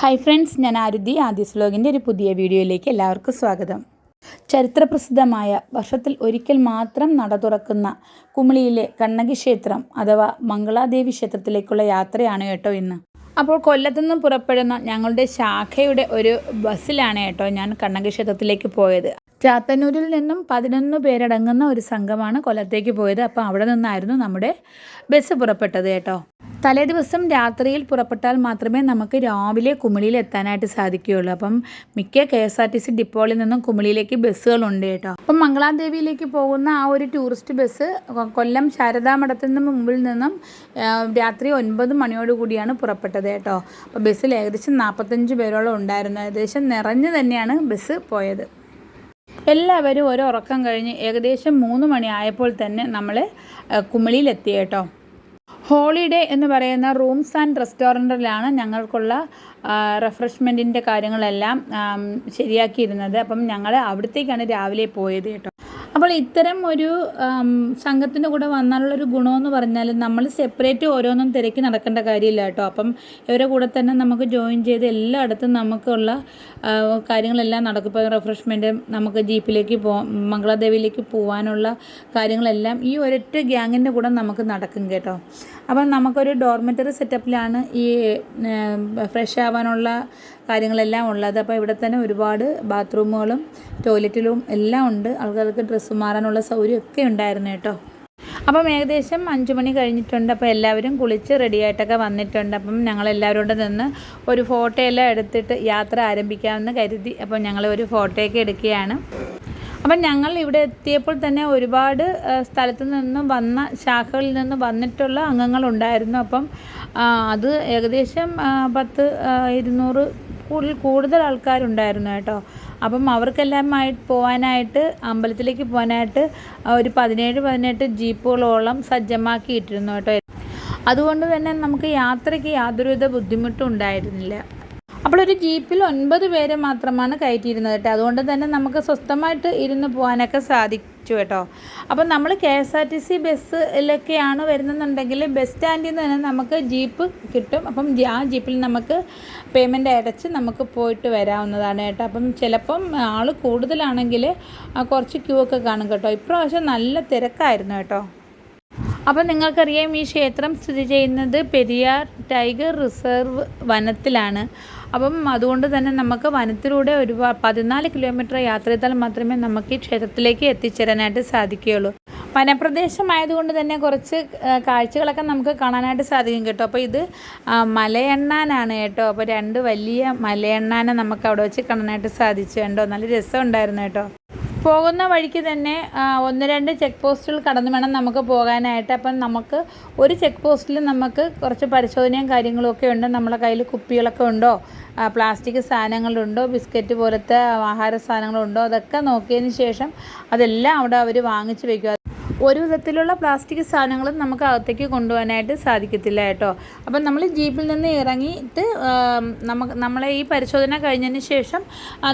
Hi friends ഞാൻ ആരുതി. ആദ്യ വ്ലോഗിന്റെ ഒരു പുതിയ വീഡിയോയിലേക്ക് എല്ലാവർക്കും സ്വാഗതം. ചരിത്രപ്രസിദ്ധമായ വർഷത്തിൽ ഒരിക്കൽ മാത്രം നട തുറക്കുന്ന കുമളിയിലെ കണ്ണകി ക്ഷേത്രം അഥവാ മംഗളാദേവി ക്ഷേത്രത്തിലേക്കുള്ള യാത്രയാണ് കേട്ടോ ഇന്ന്. അപ്പോൾ കൊല്ലത്തു നിന്നും പുറപ്പെടുന്ന ഞങ്ങളുടെ ശാഖയുടെ ഒരു ബസ്സിലാണ് കേട്ടോ ഞാൻ കണ്ണകി ക്ഷേത്രത്തിലേക്ക് പോയത്. ചാത്തന്നൂരിൽ നിന്നും പതിനൊന്ന് പേരടങ്ങുന്ന ഒരു സംഘമാണ് കൊല്ലത്തേക്ക് പോയത്. അപ്പോൾ അവിടെ നിന്നായിരുന്നു നമ്മുടെ ബസ് പുറപ്പെട്ടത് കേട്ടോ. തലേ ദിവസം രാത്രിയിൽ പുറപ്പെട്ടാൽ മാത്രമേ നമുക്ക് രാവിലെ കുമിളിയിൽ എത്താനായിട്ട് സാധിക്കുകയുള്ളൂ. അപ്പം മിക്ക K S R T C ഡിപ്പോളിൽ നിന്നും കുമിളിയിലേക്ക് ബസ്സുകളുണ്ട് കേട്ടോ. അപ്പം മംഗളാദേവിയിലേക്ക് പോകുന്ന ആ ഒരു ടൂറിസ്റ്റ് ബസ് കൊല്ലം ശാരദാമഠത്തിന് മുമ്പിൽ നിന്നും രാത്രി ഒൻപത് മണിയോടുകൂടിയാണ് പുറപ്പെട്ടത് കേട്ടോ. അപ്പോൾ ബസ്സിൽ ഏകദേശം നാൽപ്പത്തഞ്ച് പേരോളം ഉണ്ടായിരുന്നു. ഏകദേശം നിറഞ്ഞു തന്നെയാണ് ബസ് പോയത്. എല്ലാവരും ഒരു ഉറക്കം കഴിഞ്ഞ് ഏകദേശം മൂന്ന് മണി ആയപ്പോൾ തന്നെ നമ്മൾ കുമിളിയിലെത്തി കേട്ടോ. ഹോളിഡേ എന്ന് പറയുന്ന റൂംസ് ആൻഡ് റെസ്റ്റോറന്റിലാണ് ഞങ്ങൾക്കുള്ള റിഫ്രഷ്മെന്റിന്റെ കാര്യങ്ങളെല്ലാം ശരിയാക്കിയിരുന്നത്. അപ്പം ഞങ്ങൾ അവിടത്തേക്കാണ് രാവിലെ പോയത് കേട്ടോ. അപ്പോൾ ഇത്തരം ഒരു സംഘത്തിന്റെ കൂടെ വന്നാലുള്ളൊരു ഗുണമെന്ന് പറഞ്ഞാൽ നമ്മൾ സെപ്പറേറ്റ് ഓരോന്നും തിരക്കി നടക്കേണ്ട കാര്യമില്ല കേട്ടോ. അപ്പം ഇവരുടെ കൂടെ തന്നെ നമുക്ക് ജോയിൻ ചെയ്ത് എല്ലായിടത്തും നമുക്കുള്ള കാര്യങ്ങളെല്ലാം നടക്കും. ഇപ്പോൾ റിഫ്രഷ്മെന്റ് നമുക്ക് ജീപ്പിലേക്ക് പോ മംഗളദേവിയിലേക്ക് പോകാനുള്ള കാര്യങ്ങളെല്ലാം ഈ ഒരൊറ്റ ഗ്യാങ്ങിന്റെ കൂടെ നമുക്ക് നടക്കും കേട്ടോ. അപ്പം നമുക്കൊരു ഡോർമെറ്ററി സെറ്റപ്പിലാണ് ഈ ഫ്രഷ് ആവാനുള്ള കാര്യങ്ങളെല്ലാം ഉള്ളത്. അപ്പോൾ ഇവിടെ തന്നെ ഒരുപാട് ബാത്റൂമുകളും ടോയ്ലറ്റിലും എല്ലാം ഉണ്ട്. ആൾക്കാർക്ക് ഡ്രസ്സ് മാറാനുള്ള സൗകര്യമൊക്കെ ഉണ്ടായിരുന്നു കേട്ടോ. അപ്പം ഏകദേശം അഞ്ച് മണി കഴിഞ്ഞിട്ടുണ്ട്. അപ്പോൾ എല്ലാവരും കുളിച്ച് റെഡിയായിട്ടൊക്കെ വന്നിട്ടുണ്ട്. അപ്പം ഞങ്ങൾ നിന്ന് ഒരു ഫോട്ടോ എല്ലാം എടുത്തിട്ട് യാത്ര ആരംഭിക്കാമെന്ന് കരുതി. അപ്പം ഞങ്ങൾ ഒരു ഫോട്ടോയൊക്കെ എടുക്കുകയാണ്. അപ്പം ഞങ്ങൾ ഇവിടെ എത്തിയപ്പോൾ തന്നെ ഒരുപാട് സ്ഥലത്ത് നിന്നും വന്ന ശാഖകളിൽ നിന്നും വന്നിട്ടുള്ള അംഗങ്ങളുണ്ടായിരുന്നു. അപ്പം അത് ഏകദേശം പത്ത് ഇരുന്നൂറ് കൂടുതൽ കൂടുതൽ ആൾക്കാരുണ്ടായിരുന്നു കേട്ടോ. അപ്പം അവർക്കെല്ലാമായിട്ട് പോകാനായിട്ട് അമ്പലത്തിലേക്ക് പോകാനായിട്ട് ഒരു പതിനേഴ് പതിനെട്ട് ജീപ്പുകളോളം സജ്ജമാക്കിയിട്ടിരുന്നു കേട്ടോ. അതുകൊണ്ട് തന്നെ നമുക്ക് യാത്രയ്ക്ക് യാതൊരുവിധ ബുദ്ധിമുട്ടും ഉണ്ടായിരുന്നില്ല. അപ്പോൾ ഒരു ജീപ്പിൽ ഒൻപത് പേരെ മാത്രമാണ് കയറ്റിയിരുന്നത് കേട്ടോ. അതുകൊണ്ട് തന്നെ നമുക്ക് സ്വസ്ഥമായിട്ട് ഇരുന്ന് പോകാനൊക്കെ സാധിച്ചു കേട്ടോ. അപ്പം നമ്മൾ K S R T C ബസ്സിലൊക്കെയാണ് വരുന്നെന്നുണ്ടെങ്കിൽ ബസ് സ്റ്റാൻഡിൽ നിന്ന് തന്നെ നമുക്ക് ജീപ്പ് കിട്ടും. അപ്പം ആ ജീപ്പിൽ നമുക്ക് പേയ്മെന്റ് അടച്ച് നമുക്ക് പോയിട്ട് വരാവുന്നതാണ് കേട്ടോ. അപ്പം ചിലപ്പം ആൾ കൂടുതലാണെങ്കിൽ കുറച്ച് ക്യൂ ഒക്കെ കാണും കേട്ടോ. ഇപ്രാവശ്യം നല്ല തിരക്കായിരുന്നു കേട്ടോ. അപ്പം നിങ്ങൾക്കറിയാം ഈ ക്ഷേത്രം സ്ഥിതി ചെയ്യുന്നത് പെരിയാർ ടൈഗർ റിസർവ് വനത്തിലാണ്. അപ്പം അതുകൊണ്ട് തന്നെ നമുക്ക് വനത്തിലൂടെ ഒരു പതിനാല് കിലോമീറ്റർ യാത്ര ചെയ്താൽ മാത്രമേ നമുക്ക് ഈ ക്ഷേത്രത്തിലേക്ക് എത്തിച്ചേരാനായിട്ട് സാധിക്കുകയുള്ളൂ. വനപ്രദേശമായതുകൊണ്ട് തന്നെ കുറച്ച് കാഴ്ചകളൊക്കെ നമുക്ക് കാണാനായിട്ട് സാധിക്കും കേട്ടോ. അപ്പോൾ ഇത് മലയണ്ണാനാണ് കേട്ടോ. അപ്പോൾ രണ്ട് വലിയ മലയണ്ണാനെ നമുക്ക് അവിടെ വെച്ച് കാണാനായിട്ട് സാധിച്ചു കേട്ടോ നല്ല രസമുണ്ടായിരുന്നു കേട്ടോ. പോകുന്ന വഴിക്ക് തന്നെ ഒന്ന് രണ്ട് ചെക്ക് പോസ്റ്റുകൾ കടന്നു വേണം നമുക്ക് പോകാനായിട്ട്. അപ്പം നമുക്ക് ഒരു ചെക്ക് പോസ്റ്റിൽ നമുക്ക് കുറച്ച് പരിശോധനയും കാര്യങ്ങളും ഒക്കെ ഉണ്ട്. നമ്മുടെ കയ്യിൽ കുപ്പികളൊക്കെ ഉണ്ടോ? പ്ലാസ്റ്റിക് സാധനങ്ങളുണ്ടോ ബിസ്ക്കറ്റ് പോലത്തെ ആഹാര സാധനങ്ങളുണ്ടോ അതൊക്കെ നോക്കിയതിന് ശേഷം അതെല്ലാം അവിടെ അവർ വാങ്ങിച്ച് വെക്കുക ഒരു വിധത്തിലുള്ള പ്ലാസ്റ്റിക് സാധനങ്ങളും നമുക്ക് അകത്തേക്ക് കൊണ്ടുപോകാനായിട്ട് സാധിക്കത്തില്ല കേട്ടോ. അപ്പം നമ്മൾ ജീപ്പിൽ നിന്ന് ഇറങ്ങിയിട്ട് നമുക്ക് നമ്മളെ ഈ പരിശോധന കഴിഞ്ഞതിന് ശേഷം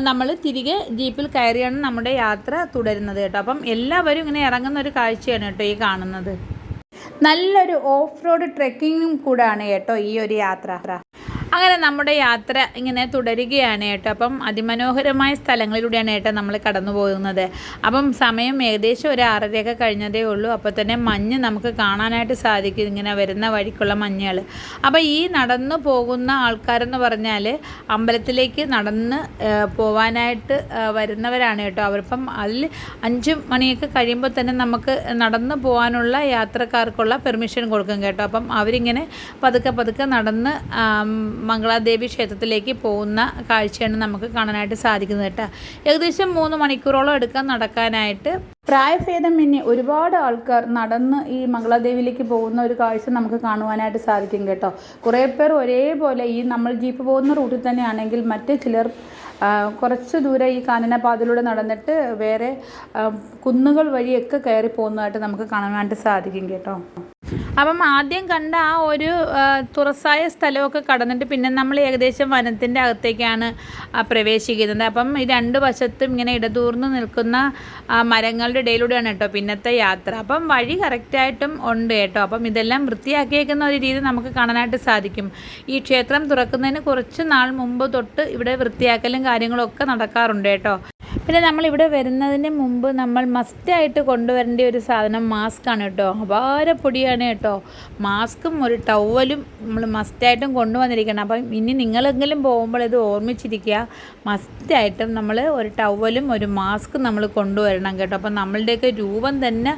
നമ്മൾ തിരികെ ജീപ്പിൽ കയറിയാണ് നമ്മുടെ യാത്ര തുടരുന്നത് കേട്ടോ. അപ്പം എല്ലാവരും ഇങ്ങനെ ഇറങ്ങുന്ന ഒരു കാഴ്ചയാണ് കേട്ടോ ഈ കാണുന്നത്. നല്ലൊരു ഓഫ് റോഡ് ട്രെക്കിങ്ങും കൂടാണ് കേട്ടോ ഈ ഒരു യാത്ര. അങ്ങനെ നമ്മുടെ യാത്ര ഇങ്ങനെ തുടരുകയാണ് കേട്ടോ അപ്പം അതിമനോഹരമായ സ്ഥലങ്ങളിലൂടെയാണ് കേട്ടോ നമ്മൾ കടന്നു പോകുന്നത്. അപ്പം സമയം ഏകദേശം ഒരു ആറരയൊക്കെ കഴിഞ്ഞതേ ഉള്ളൂ. അപ്പോൾ തന്നെ മഞ്ഞ് നമുക്ക് കാണാനായിട്ട് സാധിക്കും ഇങ്ങനെ വരുന്ന വഴിക്കുള്ള മഞ്ഞുകൾ. അപ്പോൾ ഈ നടന്നു പോകുന്ന ആൾക്കാരെന്ന് പറഞ്ഞാൽ അമ്പലത്തിലേക്ക് നടന്ന് പോവാനായിട്ട് വരുന്നവരാണ് കേട്ടോ അവരിപ്പം അതിൽ അഞ്ച് മണിയൊക്കെ കഴിയുമ്പോൾ തന്നെ നമുക്ക് നടന്നു പോകാനുള്ള യാത്രക്കാർക്കുള്ള പെർമിഷൻ കൊടുക്കും കേട്ടോ. അപ്പം അവരിങ്ങനെ പതുക്കെ പതുക്കെ നടന്ന് മംഗളാദേവി ക്ഷേത്രത്തിലേക്ക് പോകുന്ന കാഴ്ചയാണ് നമുക്ക് കാണാനായിട്ട് സാധിക്കുന്നത് കേട്ടോ. ഏകദേശം മൂന്ന് മണിക്കൂറോളം എടുക്കാൻ നടക്കാനായിട്ട് പ്രായഭേദം പ്രായഭേദമന്യേ ഒരുപാട് ആൾക്കാർ നടന്ന് ഈ മംഗളാദേവിയിലേക്ക് പോകുന്ന ഒരു കാഴ്ച നമുക്ക് കാണുവാനായിട്ട് സാധിക്കും കേട്ടോ. കുറേ പേർ ഒരേപോലെ ഈ നമ്മൾ ജീപ്പ് പോകുന്ന റൂട്ടിൽ തന്നെയാണെങ്കിൽ മറ്റ് ചിലർ കുറച്ച് ദൂരം ഈ കാനനപാതയിലൂടെ നടന്നിട്ട് വേറെ കുന്നുകൾ വഴിയൊക്കെ കയറി പോകുന്നതായിട്ട് നമുക്ക് കാണാനായിട്ട് സാധിക്കും കേട്ടോ. അപ്പം ആദ്യം കണ്ട ആ ഒരു തുറസായ സ്ഥലമൊക്കെ കടന്നിട്ട് പിന്നെ നമ്മൾ ഏകദേശം വനത്തിന്റെ അകത്തേക്കാണ് പ്രവേശിക്കുന്നത്. അപ്പം ഈ രണ്ട് വശത്തും ഇങ്ങനെ ഇടതൂർന്ന് നിൽക്കുന്ന മരങ്ങളുടെ ഇടയിലൂടെയാണ് കേട്ടോ പിന്നത്തെ യാത്ര. അപ്പം വഴി കറക്റ്റായിട്ടും ഉണ്ട് കേട്ടോ. അപ്പം ഇതെല്ലാം വൃത്തിയാക്കിയേക്കുന്ന ഒരു രീതി നമുക്ക് കാണാനായിട്ട് സാധിക്കും. ഈ ക്ഷേത്രം തുറക്കുന്നതിന് കുറച്ച് നാൾ മുമ്പ് തൊട്ട് ഇവിടെ വൃത്തിയാക്കലും കാര്യങ്ങളും ഒക്കെ നടക്കാറുണ്ട് കേട്ടോ. പിന്നെ നമ്മൾ ഇവിടെ വരുന്നതിന് മുമ്പ് നമ്മൾ മസ്റ്റായിട്ട് കൊണ്ടുവരേണ്ട ഒരു സാധനം മാസ്ക് ആണ് കേട്ടോ. അപാര പൊടിയാണ് കേട്ടോ. മാസ്കും ഒരു ടവലും നമ്മൾ മസ്റ്റായിട്ടും കൊണ്ടുവന്നിരിക്കണം. അപ്പം ഇനി നിങ്ങളെങ്കിലും പോകുമ്പോൾ ഇത് ഓർമ്മിച്ചിരിക്കുക. മസ്റ്റായിട്ടും നമ്മൾ ഒരു ടവലും ഒരു മാസ്കും നമ്മൾ കൊണ്ടുവരണം കേട്ടോ. അപ്പം നമ്മളുടെയൊക്കെ രൂപം തന്നെ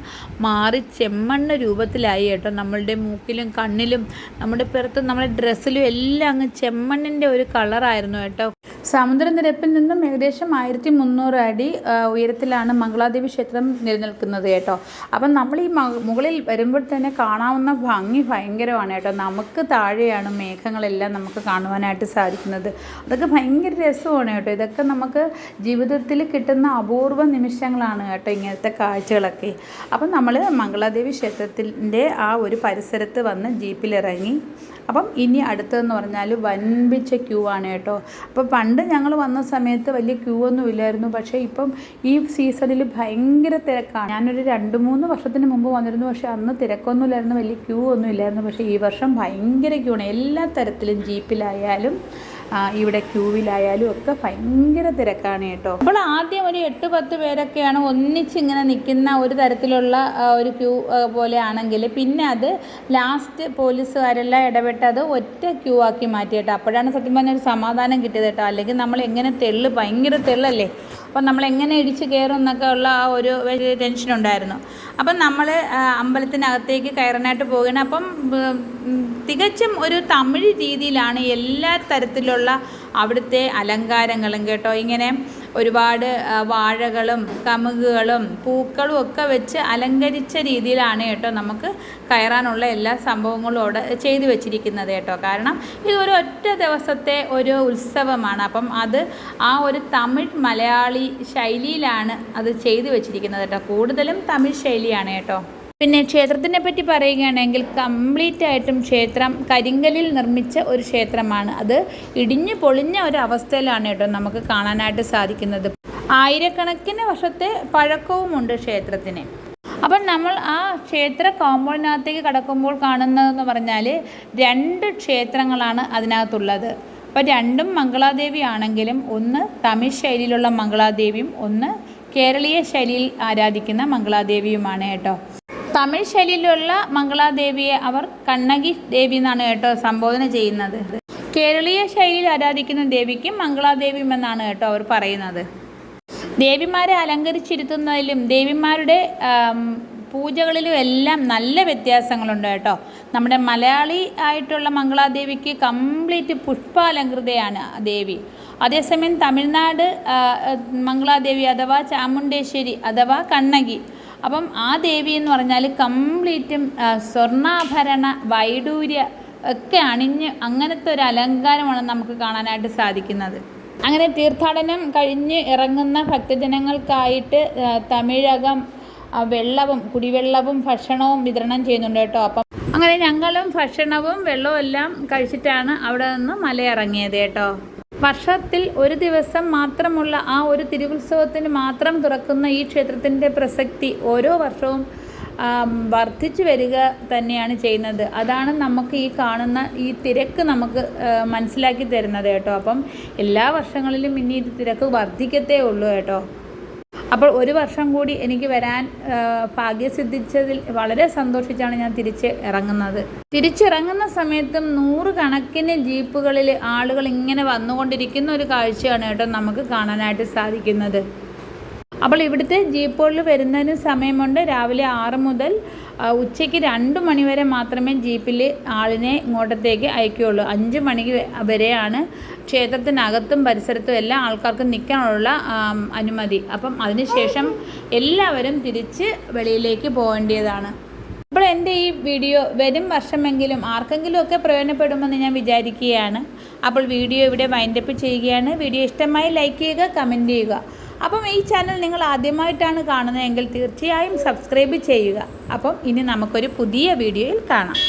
മാറി ചെമ്മണ്ണ രൂപത്തിലായി കേട്ടോ. നമ്മളുടെ മൂക്കിലും കണ്ണിലും നമ്മുടെ പുറത്തും നമ്മുടെ ഡ്രസ്സിലും എല്ലാം അങ്ങ് ചെമ്മണ്ണിന്റെ ഒരു കളറായിരുന്നു കേട്ടോ. സമുദ്രനിരപ്പിൽ നിന്നും ഏകദേശം ആയിരത്തി മുന്നൂറ് അടി ഉയരത്തിലാണ് മംഗളാദേവി ക്ഷേത്രം നിലനിൽക്കുന്നത് കേട്ടോ. അപ്പം നമ്മൾ ഈ മുകളിൽ വരുമ്പോൾ തന്നെ കാണാവുന്ന ഭംഗി ഭയങ്കരമാണ് കേട്ടോ. നമുക്ക് താഴെയാണ് മേഘങ്ങളെല്ലാം നമുക്ക് കാണുവാനായിട്ട് സാധിക്കുന്നത്. അതൊക്കെ ഭയങ്കര രസമാണ് കേട്ടോ. ഇതൊക്കെ നമുക്ക് ജീവിതത്തിൽ കിട്ടുന്ന അപൂർവ നിമിഷങ്ങളാണ് കേട്ടോ ഇങ്ങനത്തെ കാഴ്ചകളൊക്കെ. അപ്പം നമ്മൾ മംഗളാദേവി ക്ഷേത്രത്തിന്റെ ആ ഒരു പരിസരത്ത് വന്ന് ജീപ്പിലിറങ്ങി അപ്പം ഇനി അടുത്തതെന്ന് പറഞ്ഞാൽ വൻപിച്ച ക്യൂ ആണ് കേട്ടോ. അപ്പോൾ പണ്ട് ഞങ്ങൾ വന്ന സമയത്ത് വലിയ ക്യൂ ഒന്നും ഇല്ലായിരുന്നു. പക്ഷേ ഇപ്പം ഈ സീസണിൽ ഭയങ്കര തിരക്കാണ്. ഞാനൊരു രണ്ട് മൂന്ന് വർഷത്തിന് മുമ്പ് വന്നിരുന്നു. പക്ഷേ അന്ന് തിരക്കൊന്നുമില്ലായിരുന്നു വലിയ ക്യൂ ഒന്നും ഇല്ലായിരുന്നു. പക്ഷേ ഈ വർഷം ഭയങ്കര ക്യൂ ആണ് എല്ലാ തരത്തിലും ജീപ്പിലായാലും ഇവിടെ ക്യൂവിലായാലും ഒക്കെ ഭയങ്കര തിരക്കാണ് കേട്ടോ. അപ്പോൾ ആദ്യം ഒരു എട്ട് പത്ത് പേരൊക്കെയാണ് ഒന്നിച്ച് ഇങ്ങനെ നിൽക്കുന്ന ഒരു തരത്തിലുള്ള ഒരു ക്യൂ പോലെ ആണെങ്കിൽ പിന്നെ അത് ലാസ്റ്റ് പോലീസുകാരെല്ലാം ഇടപെട്ട് അത് ഒറ്റ ക്യൂ ആക്കി മാറ്റി കേട്ടോ. അപ്പോഴാണ് സത്യം പറഞ്ഞ ഒരു സമാധാനം കിട്ടിയത് കേട്ടോ. അല്ലെങ്കിൽ നമ്മൾ എങ്ങനെ തെള്ള് ഭയങ്കര തെള്ളല്ലേ? അപ്പം നമ്മൾ എങ്ങനെ ഇടിച്ച് കയറും എന്നൊക്കെ ഉള്ള ആ ഒരു വലിയ ടെൻഷൻ ഉണ്ടായിരുന്നു. അപ്പം നമ്മൾ അമ്പലത്തിനകത്തേക്ക് കയറാനായിട്ട് പോകുകയാണ് അപ്പം തികച്ചും ഒരു തമിഴ് രീതിയിലാണ് എല്ലാ തരത്തിലുള്ള അവിടുത്തെ അലങ്കാരങ്ങളും കേട്ടോ. ഇങ്ങനെ ഒരുപാട് വാഴകളും കമുകുകളും പൂക്കളും ഒക്കെ വെച്ച് അലങ്കരിച്ച രീതിയിലാണ് കേട്ടോ നമുക്ക് കയറാനുള്ള എല്ലാ സംഭവങ്ങളും അവിടെ ചെയ്തു വെച്ചിരിക്കുന്നത് കേട്ടോ. കാരണം ഇത് ഒരു ഒറ്റ ദിവസത്തെ ഒരു ഉത്സവമാണ്. അപ്പം അത് ആ ഒരു തമിഴ് മലയാളി ശൈലിയിലാണ് അത് ചെയ്തു വെച്ചിരിക്കുന്നത് കേട്ടോ. കൂടുതലും തമിഴ് ശൈലിയാണ് കേട്ടോ. പിന്നെ ക്ഷേത്രത്തിനെ പറ്റി പറയുകയാണെങ്കിൽ കംപ്ലീറ്റ് ആയിട്ടും ക്ഷേത്രം കരിങ്കലിൽ നിർമ്മിച്ച ഒരു ക്ഷേത്രമാണ്. അത് ഇടിഞ്ഞു പൊളിഞ്ഞ ഒരു അവസ്ഥയിലാണ് കേട്ടോ നമുക്ക് കാണാനായിട്ട് സാധിക്കുന്നത്. ആയിരക്കണക്കിന് വർഷത്തെ പഴക്കവുമുണ്ട് ക്ഷേത്രത്തിന്. അപ്പം നമ്മൾ ആ ക്ഷേത്ര കോമ്പൗണ്ടിനകത്തേക്ക് കടക്കുമ്പോൾ കാണുന്നതെന്ന് പറഞ്ഞാൽ രണ്ട് ക്ഷേത്രങ്ങളാണ് അതിനകത്തുള്ളത്. അപ്പോൾ രണ്ടും മംഗളാദേവി ആണെങ്കിലും ഒന്ന് തമിഴ് ശൈലിയിലുള്ള മംഗളാദേവിയും ഒന്ന് കേരളീയ ശൈലിയിൽ ആരാധിക്കുന്ന മംഗളാദേവിയുമാണ് കേട്ടോ. തമിഴ് ശൈലിയിലുള്ള മംഗളാദേവിയെ അവർ കണ്ണകി ദേവി എന്നാണ് കേട്ടോ സംബോധന ചെയ്യുന്നത്. കേരളീയ ശൈലിയിൽ ആരാധിക്കുന്ന ദേവിക്ക് മംഗളാദേവിയും എന്നാണ് കേട്ടോ അവർ പറയുന്നത്. ദേവിമാരെ അലങ്കരിച്ചിരുത്തുന്നതിലും ദേവിമാരുടെ പൂജകളിലും എല്ലാം നല്ല വ്യത്യാസങ്ങളുണ്ട് കേട്ടോ. നമ്മുടെ മലയാളി ആയിട്ടുള്ള മംഗളാദേവിക്ക് കംപ്ലീറ്റ് പുഷ്പാലങ്കൃതയാണ് ദേവി. അതേസമയം തമിഴ്നാട് മംഗളാദേവി അഥവാ ചാമുണ്ടേശ്വരി അഥവാ കണ്ണകി അപ്പം ആ ദേവി എന്ന് പറഞ്ഞാൽ കംപ്ലീറ്റും സ്വർണാഭരണ വൈഡൂര്യ ഒക്കെ അണിഞ്ഞ് അങ്ങനത്തെ ഒരു അലങ്കാരമാണ് നമുക്ക് കാണാനായിട്ട് സാധിക്കുന്നത്. അങ്ങനെ തീർത്ഥാടനം കഴിഞ്ഞ് ഇറങ്ങുന്ന ഭക്തജനങ്ങൾക്കായിട്ട് തമിഴകം വെള്ളവും കുടിവെള്ളവും ഭക്ഷണവും വിതരണം ചെയ്യുന്നുണ്ട് കേട്ടോ. അപ്പം അങ്ങനെ ഞങ്ങളും ഭക്ഷണവും വെള്ളവും എല്ലാം കഴിച്ചിട്ടാണ് അവിടെ നിന്ന് മലയിറങ്ങിയത് കേട്ടോ. വർഷത്തിൽ ഒരു ദിവസം മാത്രമുള്ള ആ ഒരു തിരുവുത്സവത്തിന് മാത്രം തുറക്കുന്ന ഈ ക്ഷേത്രത്തിന്റെ പ്രസക്തി ഓരോ വർഷവും വർദ്ധിച്ചു വരിക തന്നെയാണ് ചെയ്യുന്നത്. അതാണ് നമുക്ക് ഈ കാണുന്ന ഈ തിരക്ക് നമുക്ക് മനസ്സിലാക്കി തരുന്നത് കേട്ടോ. അപ്പം എല്ലാ വർഷങ്ങളിലും ഇനി ഇത് തിരക്ക് വർദ്ധിക്കത്തേ ഉള്ളൂ കേട്ടോ. അപ്പോൾ ഒരു വർഷം കൂടി എനിക്ക് വരാൻ ഭാഗ്യ സിദ്ധിച്ചതിൽ വളരെ സന്തോഷിച്ചാണ് ഞാൻ തിരിച്ച് ഇറങ്ങുന്നത്. തിരിച്ചിറങ്ങുന്ന സമയത്തും നൂറുകണക്കിന് ജീപ്പുകളിൽ ആളുകൾ ഇങ്ങനെ വന്നുകൊണ്ടിരിക്കുന്ന ഒരു കാഴ്ചയാണ് കേട്ടോ നമുക്ക് കാണാനായിട്ട് സാധിക്കുന്നത്. അപ്പോൾ ഇവിടുത്തെ ജീപ്പുകളിൽ വരുന്നതിന് സമയമുണ്ട് രാവിലെ ആറ് മുതൽ ഉച്ചയ്ക്ക് രണ്ട് മണിവരെ മാത്രമേ ജീപ്പിൽ ആളിനെ ഇങ്ങോട്ടത്തേക്ക് അയക്കുകയുള്ളൂ. അഞ്ച് മണി വരെയാണ് ക്ഷേത്രത്തിനകത്തും പരിസരത്തും എല്ലാ ആൾക്കാർക്കും നിൽക്കാനുള്ള അനുമതി. അപ്പം അതിനുശേഷം എല്ലാവരും തിരിച്ച് വെളിയിലേക്ക് പോകേണ്ടതാണ്. അപ്പോൾ എന്റെ ഈ വീഡിയോ വരും വർഷമെങ്കിലും ആർക്കെങ്കിലുമൊക്കെ പ്രയോജനപ്പെടുമെന്ന് ഞാൻ വിചാരിക്കുകയാണ്. അപ്പോൾ വീഡിയോ ഇവിടെ വൈൻഡപ്പ് ചെയ്യുകയാണ്. വീഡിയോ ഇഷ്ടമായി ലൈക്ക് ചെയ്യുക കമന്റ് ചെയ്യുക. അപ്പം ഈ ചാനൽ നിങ്ങൾ ആദ്യമായിട്ടാണ് കാണുന്നതെങ്കിൽ തീർച്ചയായും സബ്സ്ക്രൈബ് ചെയ്യുക. അപ്പം ഇനി നമുക്കൊരു പുതിയ വീഡിയോയിൽ കാണാം.